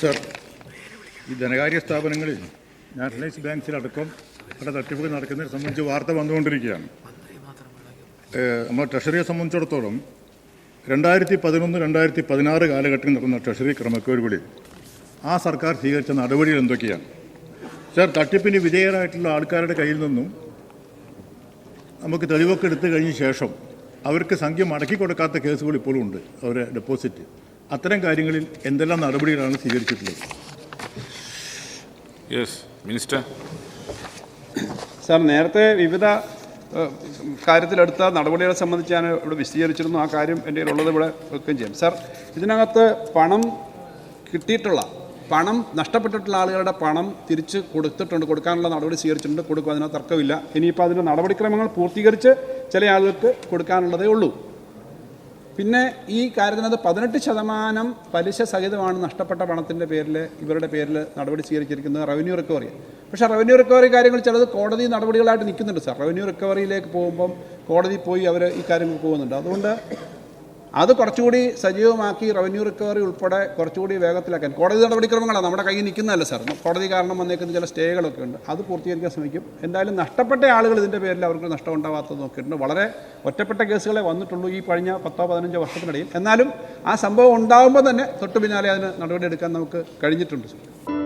Sir ഈ ധനകാര്യ സ്ഥാപനങ്ങളിൽ നാഷണലൈസ് ബാങ്ക്സിലടക്കം അവിടെ തട്ടിപ്പുകൾ നടക്കുന്നതിനെ സംബന്ധിച്ച് വാർത്ത വന്നുകൊണ്ടിരിക്കുകയാണ്. നമ്മൾ ട്രഷറിയെ സംബന്ധിച്ചിടത്തോളം രണ്ടായിരത്തി പതിനൊന്ന് രണ്ടായിരത്തി പതിനാറ് കാലഘട്ടത്തിൽ നടന്ന ട്രഷറി ക്രമക്കേടുകളിൽ ആ സർക്കാർ സ്വീകരിച്ച നടപടികൾ എന്തൊക്കെയാണ്? സർ തട്ടിപ്പിന് വിധേയരായിട്ടുള്ള ആൾക്കാരുടെ കയ്യിൽ നിന്നും നമുക്ക് തെളിവൊക്കെ എടുത്തു കഴിഞ്ഞ ശേഷം അവർക്ക് സംഖ്യ മടക്കി കൊടുക്കാത്ത കേസുകൾ ഇപ്പോഴും ഉണ്ട് അവരെ ഡെപ്പോസിറ്റ് അത്തരം കാര്യങ്ങളിൽ എന്തെല്ലാം നടപടികളാണ് സ്വീകരിച്ചിട്ടുള്ളത്? യെസ് മിനിസ്റ്റർ സാർ നേരത്തെ വിവിധ കാര്യത്തിലെടുത്ത നടപടികളെ സംബന്ധിച്ച് ഞാൻ ഇവിടെ വിശദീകരിച്ചിരുന്നു. ആ കാര്യം എന്റെ കയ്യിലുള്ളത് ഇവിടെ വെക്കുകയും ചെയ്യും. സാർ ഇതിനകത്ത് പണം കിട്ടിയിട്ടുള്ള പണം നഷ്ടപ്പെട്ടിട്ടുള്ള ആളുകളുടെ പണം തിരിച്ച് കൊടുത്തിട്ടുണ്ട്. കൊടുക്കാനുള്ള നടപടി സ്വീകരിച്ചിട്ടുണ്ട്. കൊടുക്കും അതിനകത്ത് തർക്കമില്ല. ഇനിയിപ്പോൾ അതിന്റെ നടപടിക്രമങ്ങൾ പൂർത്തീകരിച്ച് ചില ആളുകൾക്ക് കൊടുക്കാനുള്ളതേ ഉള്ളൂ. പിന്നെ ഈ കാര്യത്തിനകത്ത് പതിനെട്ട് ശതമാനം പലിശ സഹിതമാണ് നഷ്ടപ്പെട്ട പണത്തിന്റെ പേരിൽ ഇവരുടെ പേരിൽ നടപടി സ്വീകരിച്ചിരിക്കുന്നത് റവന്യൂ റിക്കവറി പക്ഷേ റവന്യൂ റിക്കവറി കാര്യങ്ങൾ ചിലത് കോടതി നടപടികളായിട്ട് നിൽക്കുന്നുണ്ട് സാർ. റവന്യൂ റിക്കവറിയിലേക്ക് പോകുമ്പം കോടതി പോയി അവർ ഈ കാര്യങ്ങൾ പോകുന്നുണ്ട്. അതുകൊണ്ട് അത് കുറച്ചുകൂടി സജീവമാക്കി റവന്യൂ റിക്കവറി ഉൾപ്പെടെ കുറച്ചുകൂടി വേഗത്തിലാക്കാൻ. കോടതി നടപടിക്രമങ്ങളാണ്. നമ്മുടെ കയ്യിൽ നിൽക്കുന്നതല്ല സാർ? കോടതി കാരണം വന്നേക്കുന്ന ചില സ്റ്റേകളൊക്കെ ഉണ്ട്. അത് പൂർത്തീകരിക്കാൻ ശ്രമിക്കും. എന്തായാലും നഷ്ടപ്പെട്ട ആളുകൾ ഇതിന്റെ പേരിൽ അവർക്ക് നഷ്ടം ഉണ്ടാവാത്തത് നോക്കിയിട്ടുണ്ട്. വളരെ ഒറ്റപ്പെട്ട കേസുകളെ വന്നിട്ടുള്ളൂ ഈ കഴിഞ്ഞ പത്തോ പതിനഞ്ചോ വർഷത്തിനിടയിൽ. എന്നാലും ആ സംഭവം ഉണ്ടാകുമ്പോൾ തന്നെ തൊട്ടു പിന്നാലെ അതിന് നടപടിയെടുക്കാൻ നമുക്ക് കഴിഞ്ഞിട്ടുണ്ട് സാർ.